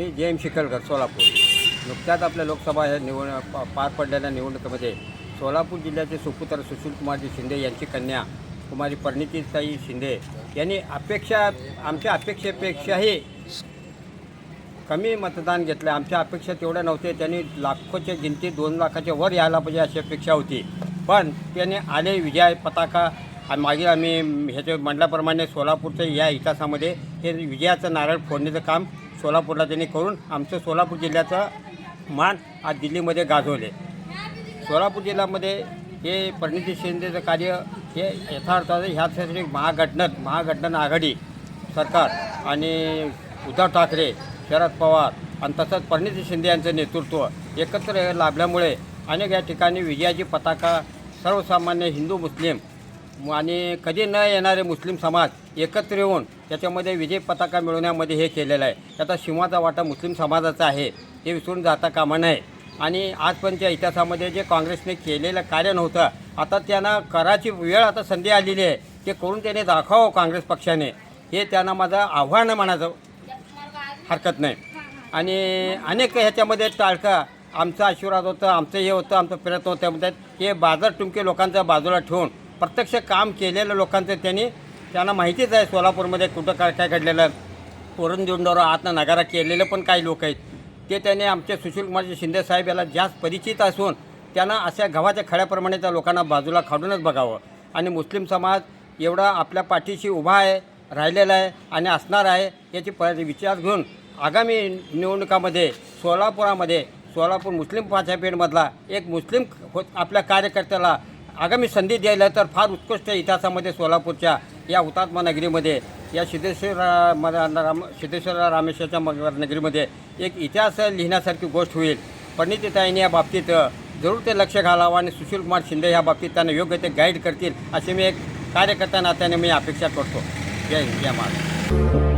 मी जे एम शिकलकर सोलापूर. नुकत्याच आपल्या लोकसभा ह्या निवड पार पडलेल्या निवडणुकीमध्ये सोलापूर जिल्ह्याचे सुपुत्र सुशीलकुमारजी शिंदे यांची कन्या कुमारी परिणितीताई शिंदे यांनी अपेक्षा आमच्या अपेक्षेपेक्षाही कमी मतदान घेतलं. आमच्या अपेक्षा तेवढ्या नव्हते त्यांनी लाखोच्या गिनती दोन लाखाच्या वर यायला पाहिजे अशी अपेक्षा होती. पण त्याने आले विजय पताका आणि मागील आम्ही ह्याच्या म्हटल्याप्रमाणे सोलापूरच्या या इतिहासामध्ये हे विजयाचं नारळ फोडण्याचं काम सोलापूरला त्यांनी करून आमचं सोलापूर जिल्ह्याचं मान आज दिल्लीमध्ये गाजवले. सोलापूर जिल्ह्यामध्ये हे परिणिती शिंदेचं कार्य हे यथार्थाचं ह्यासाठी महागठबंधन महागठबंधन आघाडी सरकार आणि उद्धव ठाकरे शरद पवार आणि तसंच परिणिती शिंदे यांचं नेतृत्व एकत्र लाभल्यामुळे अनेक या ठिकाणी विजयाची पताका सर्वसामान्य हिंदू मुस्लिम आणि कधी न येणारे मुस्लिम समाज एकत्र येऊन त्याच्यामध्ये विजय पताका मिळवण्यामध्ये हे केलेलं आहे. त्याचा सिंहाचा वाटा मुस्लिम समाजाचा आहे हे विसरून जाता कामा नये. आणि आजपर्यंतच्या इतिहासामध्ये जे काँग्रेसने केलेलं कार्य नव्हतं आता त्यांना कराची वेळ आता संधी आलेली आहे. ते करून त्याने दाखवावं काँग्रेस पक्षाने. हे त्यांना माझं आव्हान म्हणायचं हरकत नाही. आणि अनेक ह्याच्यामध्ये टाळका आमचा आशीर्वाद होतं आमचं हे होतं आमचं प्रयत्न होत्या म्हणतात हे बाजार टुमके लोकांचा बाजूला ठेवून प्रत्यक्ष काम केलेलं लोकांचं त्यांनी त्यांना माहितीच आहे सोलापूरमध्ये कुठं काय काय घडलेलं वरून जोंडोर आतनं नगारा केलेले पण काही लोक आहेत. ते त्याने आमचे सुशीलकुमारजी शिंदे साहेब याला जास्त परिचित असून त्यांना अशा गव्हाच्या खड्याप्रमाणे त्या लोकांना बाजूला काढूनच बघावं. आणि मुस्लिम समाज एवढा आपल्या पाठीशी उभा आहे राहिलेला आहे आणि असणार आहे याची प विचार घेऊन आगामी निवडणुकामध्ये सोलापुरामध्ये सोलापूर मुस्लिम पाचापेठमधला एक मुस्लिम हो आपल्या कार्यकर्त्याला आगामी संधी द्यायला तर फार उत्कृष्ट इतिहासामध्ये सोलापूरच्या या हुतात्मा नगरीमध्ये या सिद्धेश्वर म- राम सिद्धेश्वर रामेश्वरच्या मग- नगरीमध्ये एक इतिहास लिहिण्यासारखी गोष्ट होईल. पंडितताईने या बाबतीत जरूर ते लक्ष घालावं आणि सुशीलकुमार शिंदे या बाबतीत त्यांना योग्य ते गाईड करतील अशी मी एक कार्यकर्त्या नात्याने मी अपेक्षा करतो. जय जय महाराज